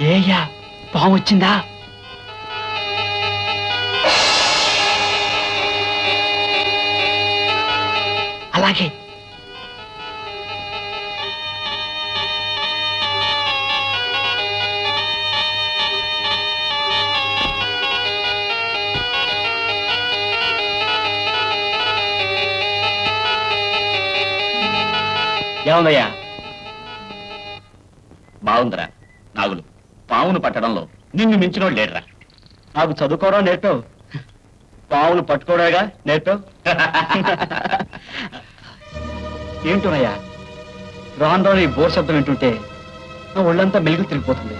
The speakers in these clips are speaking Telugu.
ఏయ్యా పాము వచ్చిందా? అలాగే. ఏముందయ్యా? బాగుందిరా. నాగులు. పావును పట్టడంలో నిన్ను మించినోడు లేడురా నాకు చదువుకోవడం నేర్పో పావులు పట్టుకోవడమేగా నేర్పో ఏంటోనయ్యా? రాను రాను ఈ బోర్ శబ్దం వింటుంటే నా ఒళ్ళంతా మెలుగు తిరిగిపోతుంది.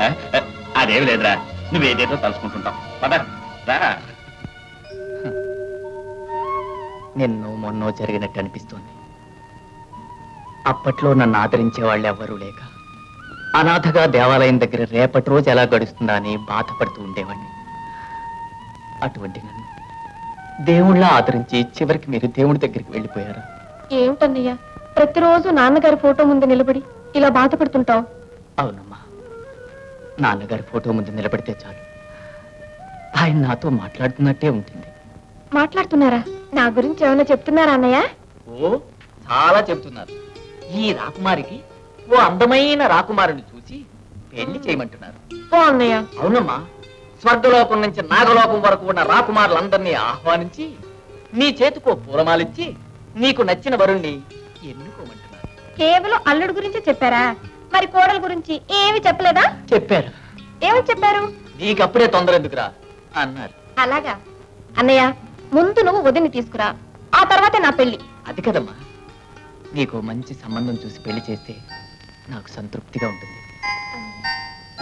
ఆ? అదేం లేదురా. నువ్వేదేదో తలుచుకుంటుంటావు. పద నిన్ను మొన్నో జరిగినట్టు అనిపిస్తోంది. అప్పట్లో నన్ను ఆదరించే వాళ్ళు ఎవ్వరూ లేక అనాథగా దేవాలయం దగ్గర రేపటి రోజు ఎలా గడుస్తుందా అని బాధపడుతూ ఉండేవాడిని. అటువంటి నన్ను దేవుళ్ళ ఆదరించి చివరికి మీరు దేవుడి దగ్గరికి వెళ్ళిపోయారు. ఏమిటన్నయ్యా? ప్రతిరోజు నాన్నగారి ఫోటో ముందు నిలబడి ఇలా బాధపడుతుంటావు. అవునమ్మా. నాన్నగారి ఫోటో ముందు నిలబడితే చాలు. ఆయన నాతో మాట్లాడుతున్నట్టే ఉంటుంది. మాట్లాడుతున్నారా? నా గురించి ఏమైనా చెప్తున్నారా అన్నయ్య? ఓ చాలా చెప్తున్నారు. ఈ రాకుమారికి ఓ అందమైన రాకుమారుని చూసి పెళ్ళి చేయమంటున్నారు. ఓ అన్నయ్య. అవునమ్మా. స్వర్గలోకం నుంచి నాగలోకం వరకు ఉన్న రాకుమారులందరినీ ఆహ్వానించి నీ చేతికో పూలమాలిచ్చి నీకు నచ్చిన వరుణ్ణి ఎన్నుకోమంటున్నారు. కేవలం అల్లుడు గురించి చెప్పారా? మరి కోడల గురించి ఏమి చెప్పలేదా? చెప్పారు. ఏమని చెప్పారు? నీకప్పుడే తొందర ఎందుకురా? అన్నారు. అలాగా. అన్నయ్య ముందు నువ్వు వదిని తీసుకురా. ఆ తర్వాత నా పెళ్ళి అది కదమ్మా. నీకు మంచి సంబంధం చూసి పెళ్ళి చేస్తే నాకు సంతృప్తిగా ఉంటుంది.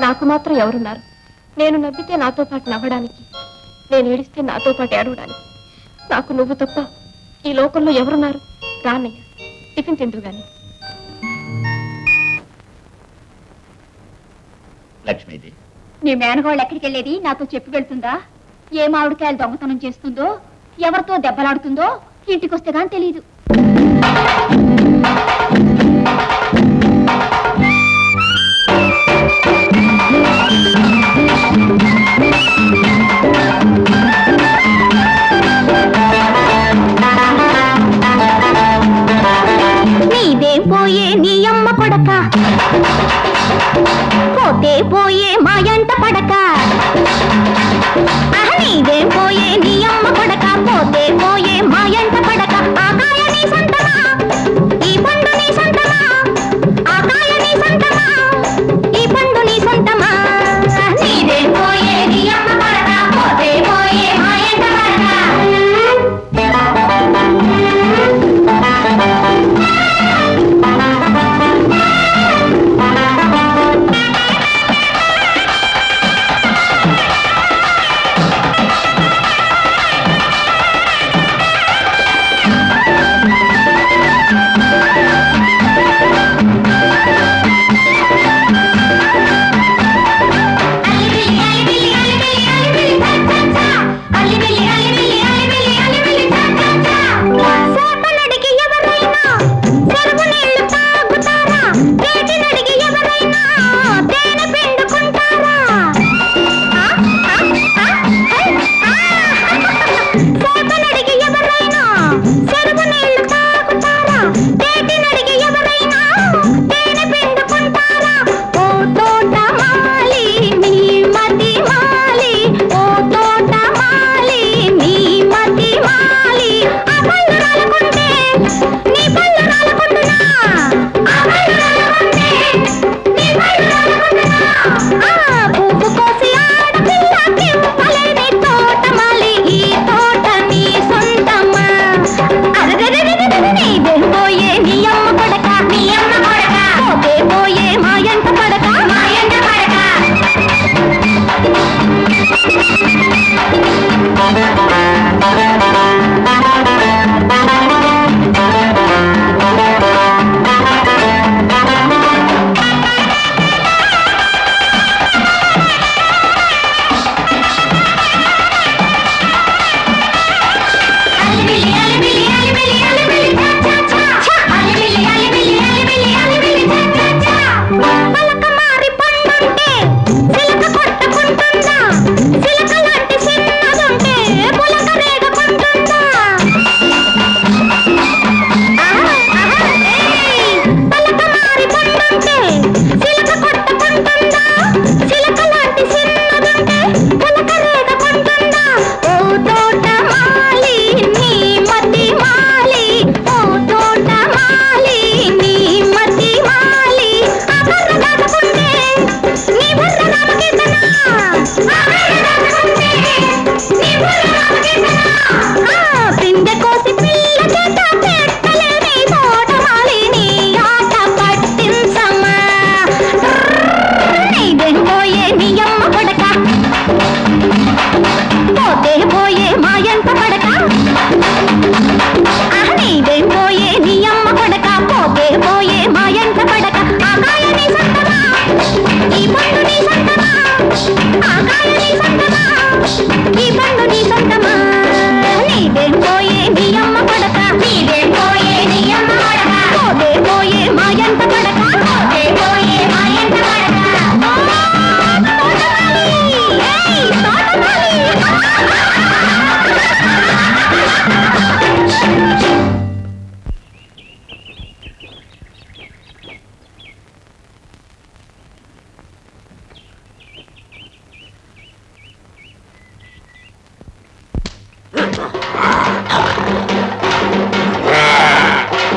నాకు మాత్రం ఎవరున్నారు? నేను నవ్వితే నాతో పాటు నవ్వడానికి నేను ఏడిస్తే నాతో పాటు ఏడవడానికి. నాకు నువ్వు తప్ప ఈ లోకంలో ఎవరున్నారు? రానయ్య టిఫిన్ తిందురు గాని. లక్ష్మీది నీ మేనగోళ్ళు ఎక్కడికి వెళ్ళేది? నాతో చెప్పి వెళ్తుందా? ఏ మామిడికాయలు దొంగతనం చేస్తుందో? ఎవరితో దెబ్బలాడుతుందో? ఇంటికొస్తే కానీ తెలియదు పోయే నీ అమ్మ కొడక పోతే పోయే మా ఎంట పడక. ఆహా, నీదేం పోయే నీ అమ్మ కొడక పోతే పోయే మాయపోయే మాయంత